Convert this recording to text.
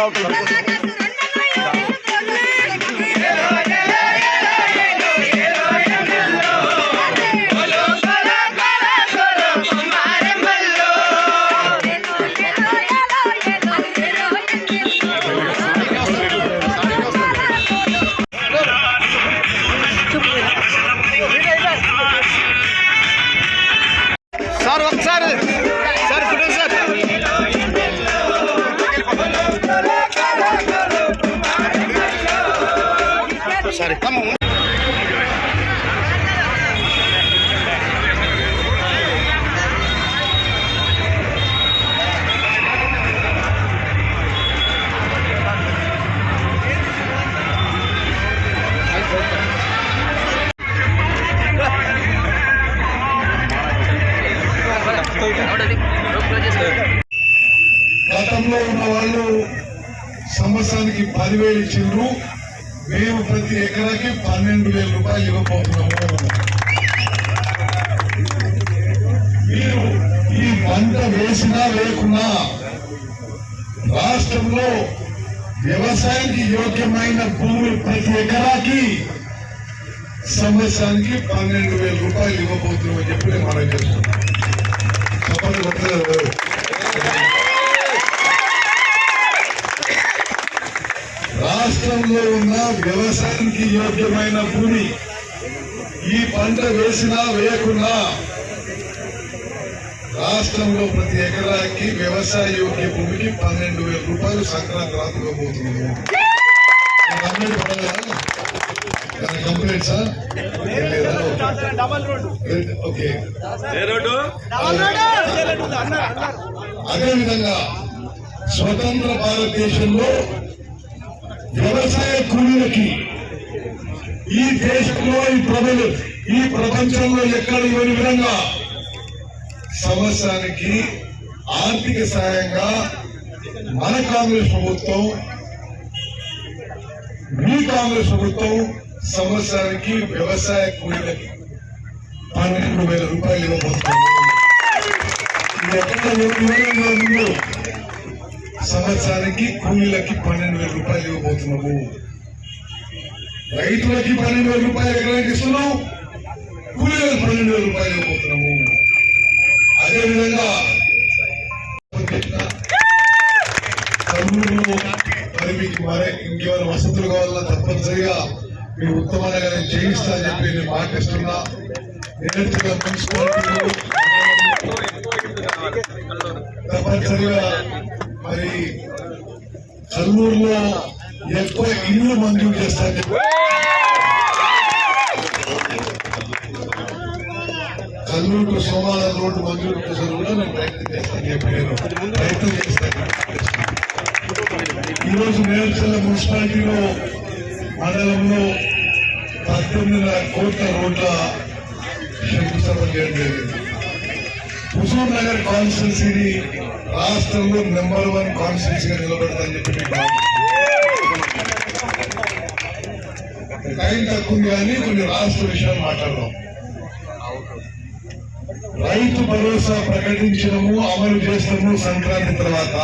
out. గతంలో ఉన్న వాళ్ళు సంవత్సరానికి పదివేలు ఇచ్చిండ్రు. మేము ప్రతి ఎకరాకి పన్నెండు వేల రూపాయలు ఇవ్వబోతున్నాము. మీరు ఈ పంట వేసినా లేకున్నా రాష్ట్రంలో వ్యవసాయానికి యోగ్యమైన భూములు ప్రతి ఎకరాకి సంవత్సరానికి పన్నెండు వేల రూపాయలు ఇవ్వబోతున్నామని చెప్పి నేను మనం చేస్తున్నాం రాష్ట్రంలో ఉన్న వ్యవసాయానికి యోగ్యమైన భూమి ఈ పంట వేసినా వేయకున్నా రాష్ట్రంలో ప్రతి ఎకరాకి వ్యవసాయ యోగ్య భూమికి పన్నెండు వేల రూపాయలు సంక్రాంతి లేదా? ఓకే. అదేవిధంగా స్వతంత్ర భారతదేశంలో వ్యవసాయ కూలీలకి ఈ దేశంలో ఈ ప్రజలు ఈ ప్రపంచంలో ఎక్కడ ఇవ్వని విధంగా సంవత్సరానికి ఆర్థిక సహాయంగా మన కాంగ్రెస్ ప్రభుత్వం మీ కాంగ్రెస్ ప్రభుత్వం సంవత్సరానికి వ్యవసాయ కూలీలకి పన్నెండు వేల రూపాయలు ఇవ్వబోతున్నాము ఎక్కడ సంవత్సరానికి కూలీలకి పన్నెండు వేల రూపాయలు ఇవ్వబోతున్నాము. రైతులకి పన్నెండు వేల రూపాయలు ఎకరానికి ఇస్తున్నాం. కూలీలకు పన్నెండు వేల రూపాయలు ఇవ్వబోతున్నాము. అదేవిధంగా కర్నూలులో మరి మీకు మరే ఇంకేమైనా వసతులు కావాలన్నా తప్పనిసరిగా మీ ఉత్తమ నగరం చేయిస్తా అని చెప్పి నేను మాటిస్తున్నా నేర్చుగా మున్సిపాలిటీలో తప్పనిసరిగా మరి కర్నూలులో ఎక్కువ ఇల్లు మంజూరు చేస్తారని చెప్పి కర్నూలు సోమవారం రోడ్డు మంజూరు కోసం కూడా నేను ప్రయత్నం చేస్తాను. చెప్పి ప్రయత్నం చేస్తాను. ఈరోజు మేడ్చల్ల మున్సిపాలిటీలో మండలంలో పద్దెనిమిది కోట్ల రోడ్ల శంకుస్థాపన చేయడం జరిగింది. హుజూర్ నగర్ కాన్స్టిట్యున్సీని రాష్ట్రంలో నెంబర్ వన్ కాన్స్టిట్యున్సీగా నిలబెడతానని చెప్పి టైం తక్కువ కానీ కొన్ని రాష్ట్ర విషయాలు మాట్లాడదాం. రైతు భరోసా ప్రకటించడము అమలు చేస్తాము సంక్రాంతి తర్వాత.